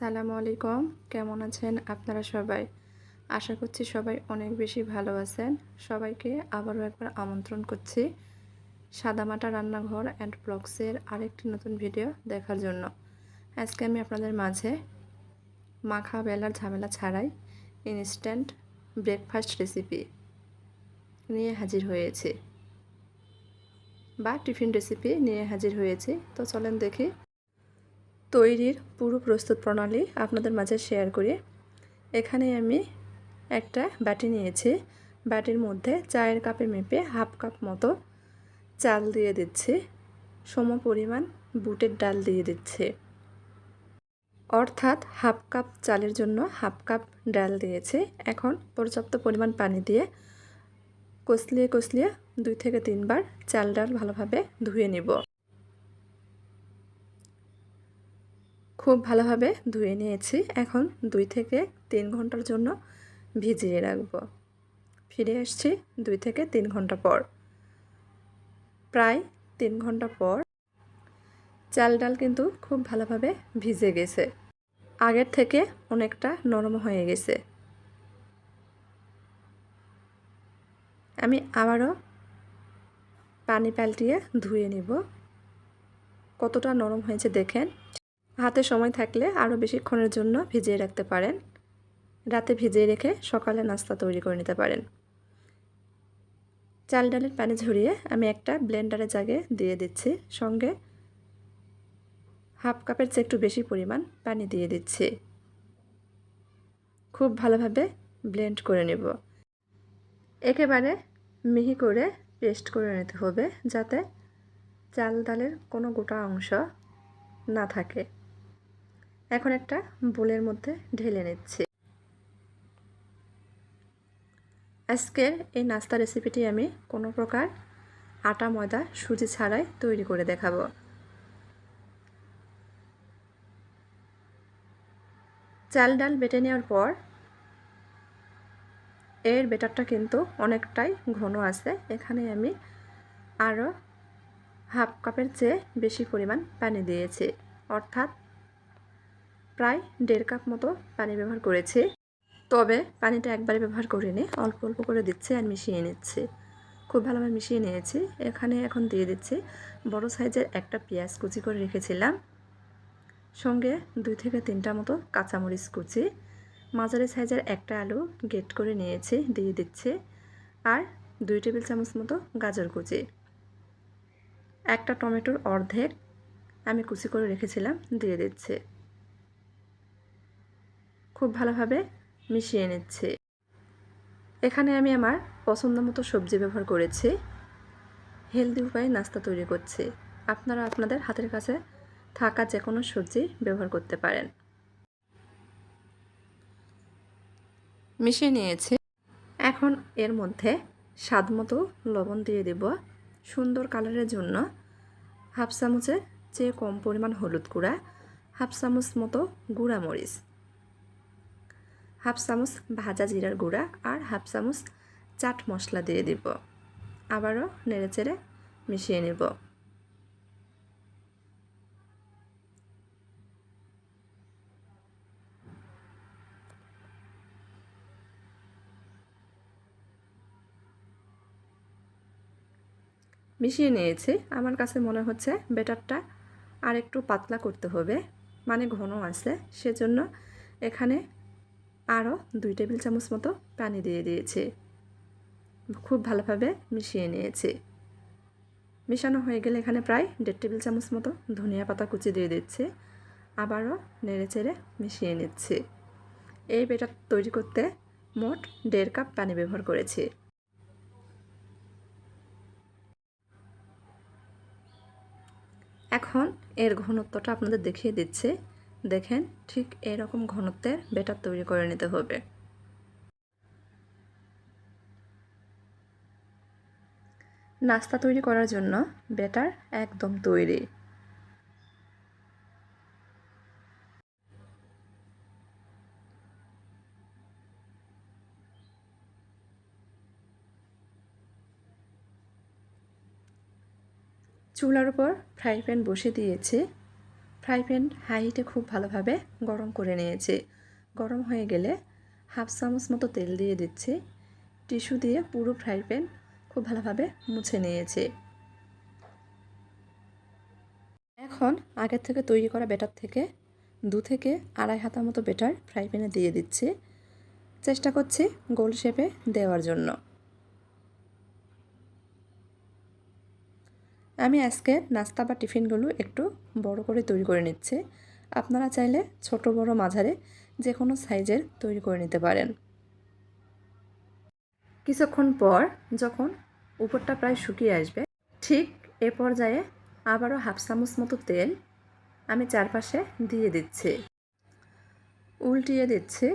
সালামু আলাইকুম। কেমন আছেন আপনারা সবাই? আশা করছি সবাই অনেক বেশি ভালো আছেন। সবাইকে আবারও একবার আমন্ত্রণ করছি সাদামাটা রান্নাঘর অ্যান্ড ব্লগসের আরেকটি নতুন ভিডিও দেখার জন্য। আজকে আমি আপনাদের মাঝে মাখা বেলার ঝামেলা ছাড়াই ইনস্ট্যান্ট ব্রেকফাস্ট রেসিপি নিয়ে হাজির হয়েছি। বা টিফিন রেসিপি নিয়ে হাজির হয়েছি। তো চলেন দেখি তৈরির পুরো প্রস্তুত প্রণালী আপনাদের মাঝে শেয়ার করি। এখানে আমি একটা বাটি নিয়েছি। বাটির মধ্যে চায়ের কাপে মেপে হাফ কাপ মতো চাল দিয়ে দিচ্ছি। সম পরিমাণ বুটের ডাল দিয়ে দিচ্ছি। অর্থাৎ হাফ কাপ চালের জন্য হাফ কাপ ডাল দিয়েছি। এখন পর্যাপ্ত পরিমাণ পানি দিয়ে কষলিয়ে কষলিয়ে দুই থেকে তিনবার চাল ডাল ভালোভাবে ধুয়ে নিব। খুব ভালোভাবে ধুয়ে নিয়েছি। এখন দুই থেকে তিন ঘণ্টার জন্য ভিজিয়ে রাখব। ফিরে আসছি দুই থেকে তিন ঘণ্টা পর। প্রায় তিন ঘণ্টা পর চাল ডাল কিন্তু খুব ভালোভাবে ভিজে গেছে। আগের থেকে অনেকটা নরম হয়ে গেছে। আমি আবারও পানি পাল্টিয়ে ধুয়ে নিব। কতটা নরম হয়েছে দেখেন হাতে সময় থাকলে আরও বেশিক্ষণের জন্য ভিজিয়ে রাখতে পারেন। রাতে ভিজিয়ে রেখে সকালে নাস্তা তৈরি করে নিতে পারেন। চাল ডালের পানি ঝরিয়ে আমি একটা ব্লেন্ডারে জাগে দিয়ে দিচ্ছি। সঙ্গে হাফ কাপের চেয়ে একটু বেশি পরিমাণ পানি দিয়ে দিচ্ছি। খুব ভালোভাবে ব্লেন্ড করে নেব। একেবারে মিহি করে পেস্ট করে নিতে হবে যাতে চাল ডালের কোনো গোটা অংশ না থাকে। এখন একটা বোলের মধ্যে ঢেলে নিচ্ছি। আজকের এই নাস্তা রেসিপিটি আমি কোনো প্রকার আটা, ময়দা, সুজি ছাড়াই তৈরি করে দেখাবো। চাল, ডাল বেটে নেওয়ার পর এর বেটারটা কিন্তু অনেকটাই ঘন আছে। এখানে আমি আরও হাফ কাপের চেয়ে বেশি পরিমাণ পানি দিয়েছি। অর্থাৎ প্রায় দেড় কাপ মতো পানি ব্যবহার করেছি। তবে পানিটা একবারে ব্যবহার করে করিনি, অল্প অল্প করে দিচ্ছি আর মিশিয়ে নিচ্ছি। খুব ভালোভাবে মিশিয়ে নিয়েছি। এখানে এখন দিয়ে দিচ্ছি বড় সাইজের একটা পেঁয়াজ কুচি করে রেখেছিলাম। সঙ্গে দুই থেকে তিনটা মতো কাঁচামরিচ কুচি। মাঝারি সাইজের একটা আলু গেট করে নিয়েছি, দিয়ে দিচ্ছি। আর দুই টেবিল চামচ মতো গাজর কুচি। একটা টমেটোর অর্ধেক আমি কুচি করে রেখেছিলাম, দিয়ে দিচ্ছি। খুব ভালোভাবে মিশিয়ে নিচ্ছি। এখানে আমি আমার পছন্দ মতো সবজি ব্যবহার করেছি। হেলদি উপায়ে নাস্তা তৈরি করছি। আপনারা আপনাদের হাতের কাছে থাকা যে কোনো সবজি ব্যবহার করতে পারেন। মিশিয়ে নিয়েছি। এখন এর মধ্যে স্বাদ মতো লবণ দিয়ে দেব। সুন্দর কালারের জন্য হাফ চামচের চেয়ে কম পরিমাণ হলুদ গুঁড়া, হাফ চামচ মতো গুঁড়া মরিচ হাফ চামচ ভাজা জিরার গুঁড়া আর হাফ চামচ চাট মশলা দিয়ে দিব। আবারও নেড়েচেড়ে মিশিয়ে নেব। মিশিয়ে নিয়েছি। আমার কাছে মনে হচ্ছে বেটারটা আর একটু পাতলা করতে হবে। মানে ঘন আছে। সেজন্য এখানে আরও দুই টেবিল চামচ মতো পানি দিয়ে দিয়েছি। খুব ভালোভাবে মিশিয়ে নিয়েছি। মিশানো হয়ে গেলে এখানে প্রায় দেড় টেবিল চামচ মতো ধনিয়া পাতা কুচি দিয়ে দিচ্ছি। আবারও নেড়ে চেড়ে মিশিয়ে নিচ্ছি। এই বেটার তৈরি করতে মোট দেড় কাপ পানি ব্যবহার করেছি। এখন এর ঘনত্বটা আপনাদের দেখিয়ে দিচ্ছে। দেখেন ঠিক এরকম ঘনত্বের বেটার তৈরি করে নিতে হবে। নাস্তা তৈরি করার জন্য বেটার একদম তৈরি। চুলার উপর ফ্রাই প্যান বসে দিয়েছি। ফ্রাই প্যান হাই হিটে খুব ভালোভাবে গরম করে নিয়েছি। গরম হয়ে গেলে হাফ চামচ মতো তেল দিয়ে দিচ্ছি। টিস্যু দিয়ে পুরো ফ্রাই প্যান খুব ভালোভাবে মুছে নিয়েছি। এখন আগের থেকে তৈরি করা বেটার থেকে দু থেকে আড়াই হাতা মতো বেটার ফ্রাই প্যানে দিয়ে দিচ্ছি। চেষ্টা করছি গোল শেপে দেওয়ার জন্য। আমি আজকে নাস্তা বা টিফিনগুলো একটু বড় করে তৈরি করে নিচ্ছি। আপনারা চাইলে ছোট, বড়, মাঝারে যে কোনো সাইজের তৈরি করে নিতে পারেন। কিছুক্ষণ পর যখন উপরটা প্রায় শুকিয়ে আসবে, ঠিক এ পর্যায়ে আবারও হাফ চামচ মতো তেল আমি চারপাশে দিয়ে দিচ্ছি। উল্টিয়ে দিচ্ছি।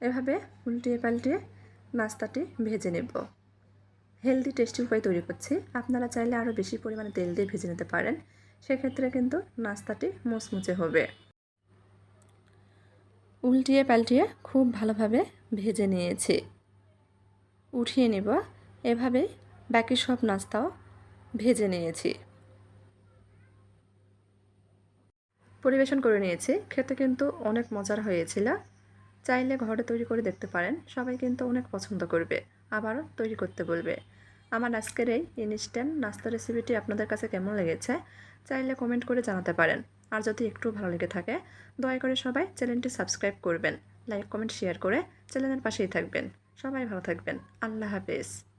এভাবে উল্টিয়ে পাল্টিয়ে নাস্তাটি ভেজে নেব। হেলদি টেস্টি উপায় তৈরি করছি। আপনারা চাইলে আরও বেশি পরিমাণে তেল দিয়ে ভেজে নিতে পারেন। সেক্ষেত্রে কিন্তু নাস্তাটি মুচমুচে হবে। উল্টিয়ে পাল্টিয়ে খুব ভালোভাবে ভেজে নিয়েছি। উঠিয়ে নেব। এভাবেই বাকি সব নাস্তাও ভেজে নিয়েছি। পরিবেশন করে নিয়েছি। খেতে কিন্তু অনেক মজার হয়েছিল। চাইলে ঘরে তৈরি করে দেখতে পারেন। সবাই কিন্তু অনেক পছন্দ করবে। আবারও তৈরি করতে বলবে। আমার আজকের এই ইনস্ট্যান্ট নাস্তা রেসিপিটি আপনাদের কাছে কেমন লেগেছে, চাইলে কমেন্ট করে জানাতে পারেন। আর যদি একটু ভালো লেগে থাকে, দয়া করে সবাই চ্যানেলটি সাবস্ক্রাইব করবেন। লাইক, কমেন্ট, শেয়ার করে চ্যানেলের পাশেই থাকবেন। সবাই ভালো থাকবেন। আল্লাহ হাফেজ।